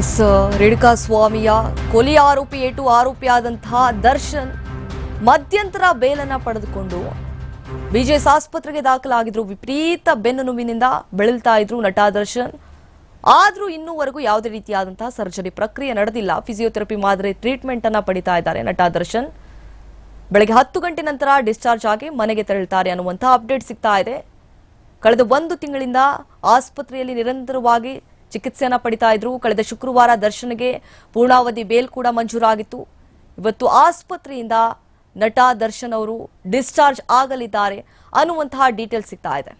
S Renuka ಸ್ವಾಮಿಯ ಕೊಲಿ ಆರೋಪಿ ಏಟು ಆರೋಪಿಯಾದಂತಹ ದರ್ಶನ್ ಮಧ್ಯಂತರ ಬೇಲನ್ನ ಪಡೆದುಕೊಂಡು ಬಿಜೆಎಸ್ ಆಸ್ಪತ್ರೆಗೆ ದಾಖಲಾಗಿದ್ರು. ವಿಪರೀತ ಬೆನ್ನು ನೋವಿನಿಂದ ಬೆಳಲ್ತಾ ಇದ್ರು ನಟ ದರ್ಶನ್. ಆದರೂ ಇನ್ನೂವರೆಗೂ ಯಾವುದೇ ರೀತಿಯಾದಂತಹ ಸರ್ಜರಿ ಪ್ರಕ್ರಿಯೆ ನಡೆದಿಲ್ಲ. ಫಿಸಿಯೋಥೆರಪಿ ಮಾದರಿ ಟ್ರೀಟ್ಮೆಂಟ್ ಅನ್ನ ಪಡಿತಾ ಇದ್ದಾರೆ ನಟ ದರ್ಶನ್. ಬೆಳಗ್ಗೆ ಹತ್ತು ಗಂಟೆ ನಂತರ ಡಿಸ್ಚಾರ್ಜ್ ಆಗಿ ಮನೆಗೆ ತೆರಳುತ್ತಾರೆ ಅನ್ನುವಂತಹ ಅಪ್ಡೇಟ್ ಸಿಗ್ತಾ ಇದೆ. ಕಳೆದ ಒಂದು ತಿಂಗಳಿಂದ ಆಸ್ಪತ್ರೆಯಲ್ಲಿ ನಿರಂತರವಾಗಿ ಚಿಕಿತ್ಸೆಯನ್ನ ಪಡಿತಾ ಇದ್ರು. ಕಳೆದ ಶುಕ್ರವಾರ ದರ್ಶನ್ಗೆ ಪೂರ್ಣಾವಧಿ ಬೇಲ್ ಕೂಡ ಮಂಜೂರಾಗಿತ್ತು. ಇವತ್ತು ಆಸ್ಪತ್ರೆಯಿಂದ ನಟ ದರ್ಶನ್ ಅವರು ಡಿಸ್ಚಾರ್ಜ್ ಆಗಲಿದ್ದಾರೆ ಅನ್ನುವಂತಹ ಡೀಟೇಲ್ಸ್ ಸಿಗ್ತಾ ಇದೆ.